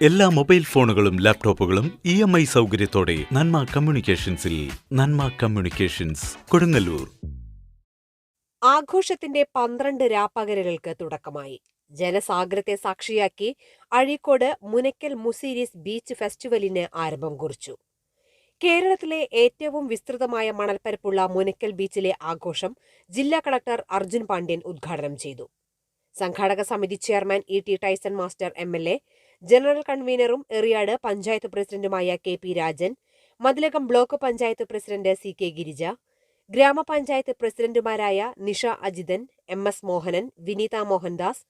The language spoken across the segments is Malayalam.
എല്ലാ മൊബൈൽ ഫോണുകളും ലാപ്ടോപ്പുകളും ഇ എം ഐ സൗകര്യത്തോടെ നന്മ കമ്മ്യൂണിക്കേഷൻസിൽ നന്മ കമ്മ്യൂണിക്കേഷൻസ് കൊടുങ്ങല്ലൂർ. ആഘോഷത്തിന്റെ പന്ത്രണ്ട് രാപ്പകലുകൾക്ക് തുടക്കമായി. ജനസാഗ്രത്തെ സാക്ഷിയാക്കി അഴീക്കോട് മുനക്കൽ മുസീരീസ് ബീച്ച് ഫെസ്റ്റിവലിന് ആരംഭം കുറിച്ചു. കേരളത്തിലെ ഏറ്റവും വിസ്തൃതമായ മണൽപ്പരപ്പുള്ള മുനക്കൽ ബീച്ചിലെ ആഘോഷം ജില്ലാ കളക്ടർ അർജുൻ പാണ്ഡ്യൻ ഉദ്ഘാടനം ചെയ്തു. സംഘാടക സമിതി chairman E T Tyson master M L A general കൺവീനറും Eriyad panchayat പ്രസിഡന്റുമായ K P Rajan Mathilakam block panchayat president C K Girija ഗ്രാമപഞ്ചായത്ത് പ്രസിഡന്റുമാരായ നിഷ അജിതൻ എം എസ് മോഹനൻ വിനീത മോഹൻദാസ്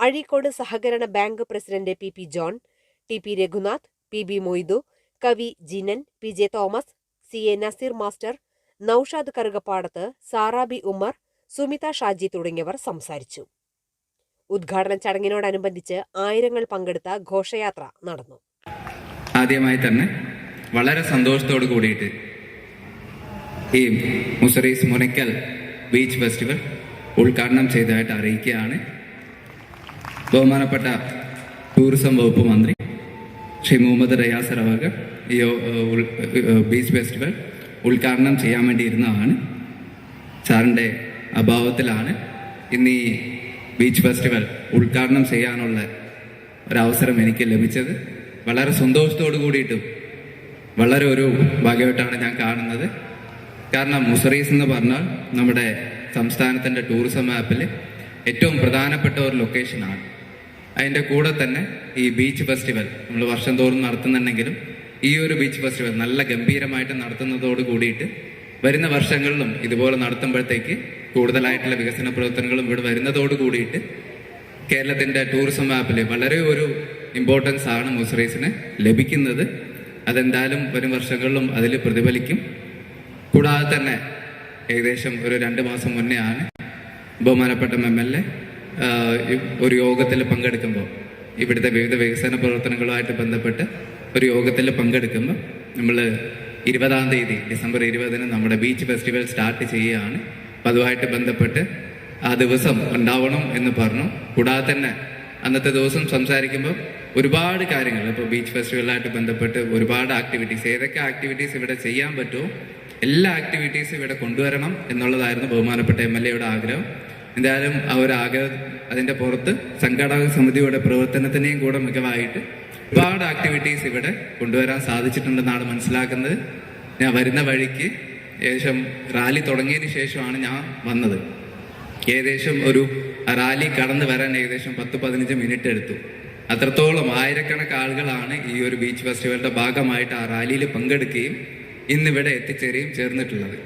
അഴീക്കോട് സഹകരണ bank president P P John T P Raghunath P B Moidu കവി Jinan P J Thomas C A Nazeer master Noushad Karukappadath Sarabi Umar Sumitha Shaji തുടങ്ങിയവർ സംസാരിച്ചു. ഉദ്ഘാടന ചടങ്ങിനോടനുബന്ധിച്ച് ആയിരങ്ങൾ പങ്കെടുത്ത ഘോഷയാത്ര നടന്നു. ആദ്യമായി തന്നെ വളരെ സന്തോഷത്തോട് കൂടിയിട്ട് ഈ മുസറീസ് മുനക്കൽ ബീച്ച് ഫെസ്റ്റിവൽ ഉദ്ഘാടനം ചെയ്തതായിട്ട് അറിയിക്കുകയാണ്. ബഹുമാനപ്പെട്ട ടൂറിസം വകുപ്പ് മന്ത്രി ശ്രീ മുഹമ്മദ് റയാസ് റവാഗർ ഈ ബീച്ച് ഫെസ്റ്റിവൽ ഉദ്ഘാടനം ചെയ്യാൻ വേണ്ടിയിരുന്നതാണ് സാറിന്റെ അഭാവത്തിലാണ് ഇന്ന് ഈ ബീച്ച് ഫെസ്റ്റിവൽ ഉദ്ഘാടനം ചെയ്യാനുള്ള ഒരവസരം എനിക്ക് ലഭിച്ചത്. വളരെ സന്തോഷത്തോടു കൂടിയിട്ടും വളരെ ഒരു ഭാഗ്യമായിട്ടാണ് ഞാൻ കാണുന്നത്. കാരണം മുസറീസ് എന്ന് പറഞ്ഞാൽ നമ്മുടെ സംസ്ഥാനത്തിന്റെ ടൂറിസം മാപ്പിൽ ഏറ്റവും പ്രധാനപ്പെട്ട ഒരു ലൊക്കേഷനാണ്. അതിന്റെ കൂടെ തന്നെ ഈ ബീച്ച് ഫെസ്റ്റിവൽ നമ്മൾ വർഷം തോറും നടത്തുന്നുണ്ടെങ്കിലും ഈ ഒരു ബീച്ച് ഫെസ്റ്റിവൽ നല്ല ഗംഭീരമായിട്ട് നടത്തുന്നതോട് കൂടിയിട്ട് വരുന്ന വർഷങ്ങളിലും ഇതുപോലെ നടത്തുമ്പോഴത്തേക്ക് കൂടുതലായിട്ടുള്ള വികസന പ്രവർത്തനങ്ങളും ഇവിടെ വരുന്നതോട് കൂടിയിട്ട് കേരളത്തിന്റെ ടൂറിസം മാപ്പിൽ വളരെ ഒരു ഇമ്പോർട്ടൻസ് ആണ് മൂസറീസിന് ലഭിക്കുന്നത്. അതെന്തായാലും വരും വർഷങ്ങളിലും അതിൽ പ്രതിഫലിക്കും. കൂടാതെ തന്നെ ഏകദേശം ഒരു രണ്ട് മാസം മുന്നേ ആണ് ബഹുമാനപ്പെട്ട എം എൽ എ ഒരു യോഗത്തിൽ പങ്കെടുക്കുമ്പോൾ ഇവിടുത്തെ വിവിധ വികസന പ്രവർത്തനങ്ങളുമായിട്ട് ബന്ധപ്പെട്ട് ഒരു യോഗത്തിൽ പങ്കെടുക്കുമ്പോൾ നമ്മൾ ഇരുപതാം തീയതി ഡിസംബർ ഇരുപതിന് നമ്മുടെ ബീച്ച് ഫെസ്റ്റിവൽ സ്റ്റാർട്ട് ചെയ്യുകയാണ്. അതുമായിട്ട് ബന്ധപ്പെട്ട് ആ ദിവസം ഉണ്ടാവണം എന്ന് പറഞ്ഞു. കൂടാതെ തന്നെ അന്നത്തെ ദിവസം സംസാരിക്കുമ്പോൾ ഒരുപാട് കാര്യങ്ങൾ ഇപ്പോൾ ബീച്ച് ഫെസ്റ്റിവലായിട്ട് ബന്ധപ്പെട്ട് ഒരുപാട് ആക്ടിവിറ്റീസ് ഏതൊക്കെ ആക്ടിവിറ്റീസ് ഇവിടെ ചെയ്യാൻ പറ്റുമോ എല്ലാ ആക്ടിവിറ്റീസും ഇവിടെ കൊണ്ടുവരണം എന്നുള്ളതായിരുന്നു ബഹുമാനപ്പെട്ട എം എൽ എയുടെ ആഗ്രഹം. എന്തായാലും ആ ഒരു ആഗ്രഹം അതിന്റെ പുറത്ത് സംഘാടക സമിതിയുടെ പ്രവർത്തനത്തിനെയും കൂടെ മികവായിട്ട് ഒരുപാട് ആക്ടിവിറ്റീസ് ഇവിടെ കൊണ്ടുവരാൻ സാധിച്ചിട്ടുണ്ടെന്നാണ് മനസ്സിലാക്കുന്നത്. ഞാൻ വരുന്ന വഴിക്ക് ഏകദേശം റാലി തുടങ്ങിയതിന് ശേഷമാണ് ഞാൻ വന്നത്. ഏകദേശം ഒരു റാലി കടന്നു വരാൻ ഏകദേശം പത്ത് പതിനഞ്ച് മിനിറ്റ് എടുത്തു. അത്രത്തോളം ആയിരക്കണക്ക് ആളുകളാണ് ഈ ഒരു ബീച്ച് ഫെസ്റ്റിവലിന്റെ ഭാഗമായിട്ട് ആ റാലിയിൽ പങ്കെടുക്കുകയും ഇന്നിവിടെ എത്തിച്ചേരുകയും ചേർന്നിട്ടുള്ളത്.